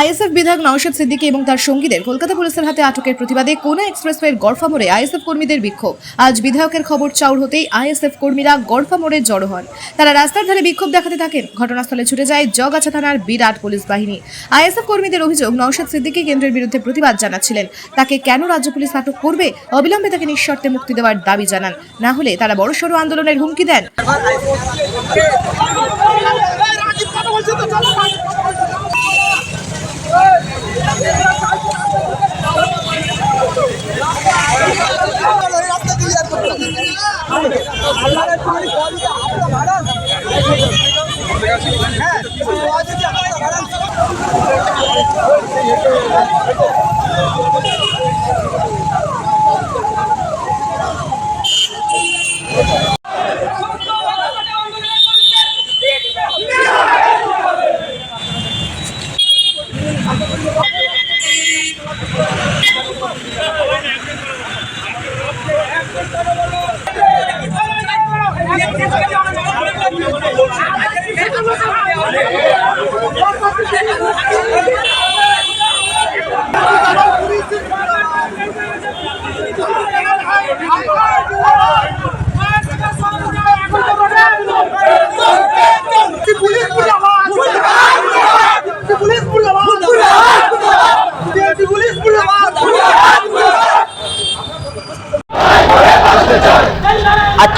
ISF বিধায়ক নওশাদ সিদ্দিকী এবং তার সঙ্গীদের কলকাতা পুলিশের হাতে আটকের প্রতিবাদে কোনা এক্সপ্রেসওয়ের গড়ফা মোড়ে আইএসএফ কর্মীদের বিক্ষোভ। আজ বিধায়কের খবর চাউর হতেই আইএসএফ কর্মীরা গড়ফা মোড়ে জড়ো হন। তারা রাস্তার ধারে বিক্ষোভ দেখাতে থাকেন। ঘটনাস্থলে ছুটে যায় জগাছা থানার বিরাট পুলিশ বাহিনী। আইএসএফ কর্মীদের অভিযোগ, নওশাদ সিদ্দিকী কেন্দ্রের বিরুদ্ধে প্রতিবাদ জানাচ্ছিলেন। তাকে কেন রাজ্য পুলিশ আটক করবে? অবিলম্বে তাকে নিঃশর্তে মুক্তি দেওয়ার দাবি জানান। না হলে তারা বড়সড় আন্দোলনের হুমকি দেন। পুলিশ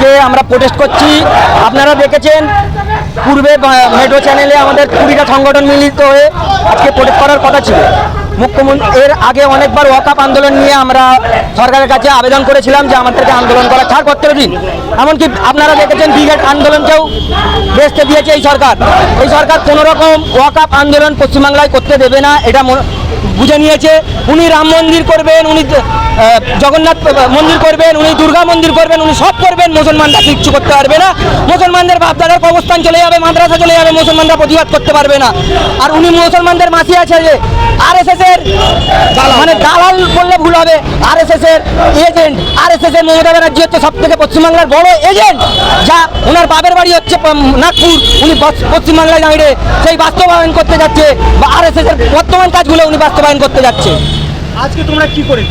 আজকে আমরা প্রোটেস্ট করছি। আপনারা দেখেছেন, পূর্বে মেট্রো চ্যানেলে আমাদের কুড়িটা সংগঠন মিলিত হয়ে আজকে প্রোটেস্ট করার কথা ছিল। মুখ্যমন্ত্রী, এর আগে অনেকবার ওয়াকাপ আন্দোলন নিয়ে আমরা সরকারের কাছে আবেদন করেছিলাম যে আমাদেরকে আন্দোলন করা ছাড় করতে দিন এমনকি আপনারা দেখেছেন ব্রিগেড আন্দোলনকেও বেসতে দিয়েছে এই সরকার। এই সরকার কোনো রকম ওয়াকাপ আন্দোলন পশ্চিমবাংলায় করতে দেবে না, এটা বুঝে নিয়েছে। উনি রাম মন্দির করবেন, উনি জগন্নাথ মন্দির করবেন, উনি দুর্গা মন্দির করবেন, উনি সব করবেন। মুসলমানরা কিচ্ছু করতে পারবে না। মুসলমানদের বাপদাদার অবস্থান চলে যাবে, মাদ্রাসা চলে যাবে, মুসলমানরা প্রতিবাদ করতে পারবে না। আর উনি মুসলমানদের মাসি আছে যে, আর এস এর মানে দালাল বললে ভুল হবে। আর এস এর এজেন্ট আর এস এর মমতা ব্যানার্জি হচ্ছে সব থেকে পশ্চিমবাংলার বড় এজেন্ট যা ওনার বাপের বাড়ি হচ্ছে নাগপুর। উনি পশ্চিমবাংলায় দাঁড়িয়ে সেই বাস্তবায়ন করতে যাচ্ছে বা আর এস এর বর্তমান কাজগুলো উনি বাস্তবায়ন করতে যাচ্ছে। আজকে তোমরা কি করেছ?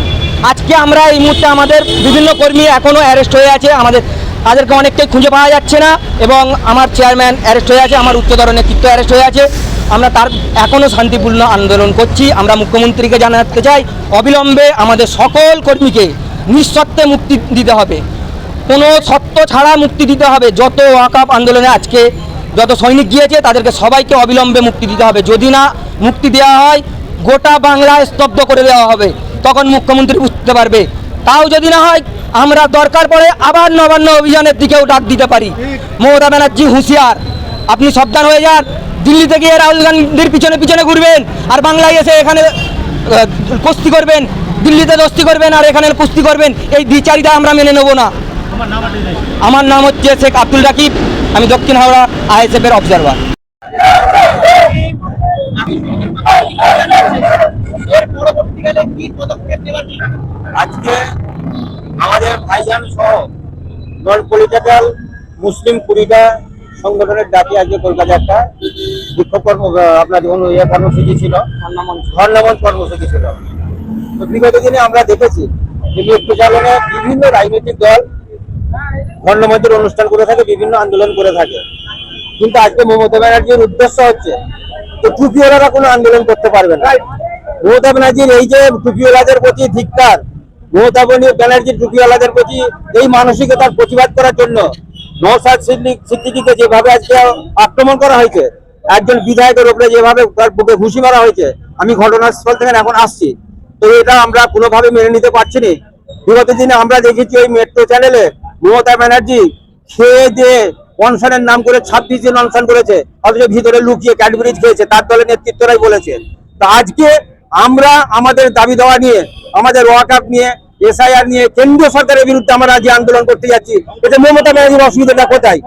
আজকে আমরা এই মুহূর্তে আমাদের বিভিন্ন কর্মী এখনও অ্যারেস্ট হয়ে আছে। আমাদের তাদেরকে অনেকটাই খুঁজে পাওয়া যাচ্ছে না এবং আমার চেয়ারম্যান অ্যারেস্ট হয়ে আছে আমার উচ্চতর নেতৃত্ব অ্যারেস্ট হয়ে আছে। আমরা তার এখনও শান্তিপূর্ণ আন্দোলন করছি। আমরা মুখ্যমন্ত্রীকে জানাতে চাই, অবিলম্বে আমাদের সকল কর্মীকে নিঃশর্তে মুক্তি দিতে হবে। কোনো সত্য ছাড়া মুক্তি দিতে হবে। যত ওয়াকাপ আন্দোলনে আজকে যত সৈনিক গিয়েছে, তাদেরকে সবাইকে অবিলম্বে মুক্তি দিতে হবে। যদি না মুক্তি দেওয়া হয়, গোটা বাংলায় স্তব্ধ করে দেওয়া হবে। তখন মুখ্যমন্ত্রী বুঝতে পারবে। তাও যদি না হয়, আমরা দরকার পড়ে আবার নবান্ন অভিযানের দিকেও ডাক দিতে পারি। মমতা ব্যানার্জি হুঁশিয়ার। আপনি সাবধান হয়ে যান। দিল্লিতে গিয়ে রাহুল গান্ধীর পিছনে পিছনে ঘুরবেন আর বাংলায় এসে এখানে কুস্তি করবেন। দিল্লিতে দস্তি করবেন আর এখানে কুস্তি করবেন। এই দ্বিচারিতা আমরা মেনে নেব না। আমার নাম হচ্ছে শেখ আব্দুল রাকিব। আমি দক্ষিণ হাওড়া আইএসএফ এর অবজারভার আজকে আমাদের ভাইজান সহ নন পলিটিক্যাল মুসলিম কুড়িটা সংগঠনের ডাকে আজকে কলকাতা একটা বিক্ষোভ কর্ম আপনার ইয়ে কর্মসূচি ছিল। ধর্ণামঞ্চ কর্মসূচি ছিল। তো বিগত দিনে আমরা দেখেছি যে চালনে বিভিন্ন রাজনৈতিক দল ধর্ণামঞ্চের অনুষ্ঠান করে থাকে বিভিন্ন আন্দোলন করে থাকে। কিন্তু আজকে মমতা ব্যানার্জির উদ্দেশ্য হচ্ছে যে টুপিওয়ালারা কোনো আন্দোলন করতে পারবে না। মমতা ব্যানার্জির এই যে টুপিওয়ালাদের প্রতি ধিক্কার মমতা ব্যানার্জির টুপিওয়ালাদের প্রতি এই মানসিকতার প্রতিবাদ করার জন্য সিদ্দিক সিদ্দিকিকে যেভাবে আজকে আক্রমণ করা হয়েছে, একজন বিধায়কের উপরে যেভাবে তার বুকে ঘুষি মারা হয়েছে, আমি ঘটনাস্থল থেকে এখন আসছি। তো এটা আমরা কোনোভাবে মেনে নিতে পারছি না। বিগত দিনে আমরা দেখেছি ওই মেট্রো চ্যানেলে মমতা ব্যানার্জি খেয়ে দিয়ে অনশনের নাম করে ছাব্বিশ দিন অনশন করেছে, অথচ ভিতরে লুকিয়ে ক্যাডবেরিজ খেয়েছে, তার দলের নেতৃত্বরাই বলেছে। তা আজকে আমরা আমাদের দাবি দেওয়া নিয়ে, আমাদের ওয়াকআপ নিয়ে এসআইআর নিয়ে কেন্দ্রীয় সরকারের বিরুদ্ধে আমরা আজকে আন্দোলন করতে যাচ্ছি, এতে মমতা ব্যানার্জির অসুবিধাটা কোথায়?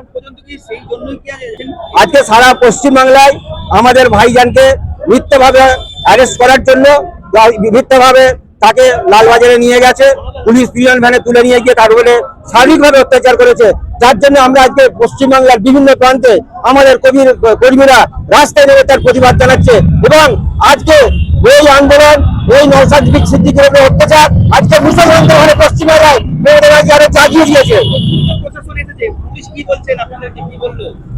আজকে সারা পশ্চিমবাংলায় আমাদের ভাইজানকে মিথ্যাভাবে অ্যারেস্ট করার জন্য মিথ্যাভাবে তাকে লালবাজারে নিয়ে গেছে। পুলিশ পিলিয়ন ভ্যানে তুলে নিয়ে গিয়ে তার উপরে শারীরিকভাবে অত্যাচার করেছে। যার জন্য আমরা আজকে পশ্চিমবাংলার বিভিন্ন প্রান্তে আমাদের কবির, কর্মীরা রাস্তায় নেমে তার প্রতিবাদ জানাচ্ছে এবং আজকে এই আন্দোলন এই নৌসাদ সিদ্দিকের উপরে অত্যাচার, আজকে মুসলমানদের পশ্চিমবাংলায় আরও জাগিয়ে দিয়েছে।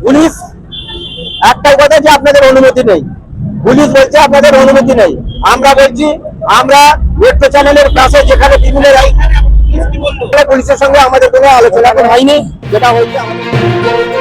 পুলিশ, একটাই কথা যে আপনাদের অনুমতি নেই। পুলিশ বলছে আপনাদের অনুমতি নেই। আমরা বলছি আমরা মেট্রো চ্যানেলের ক্লাসে যেখানে বিভিন্ন পুলিশের সঙ্গে আমাদের কোনো আলোচনা হয়নি। যেটা হয়েছে আমাদের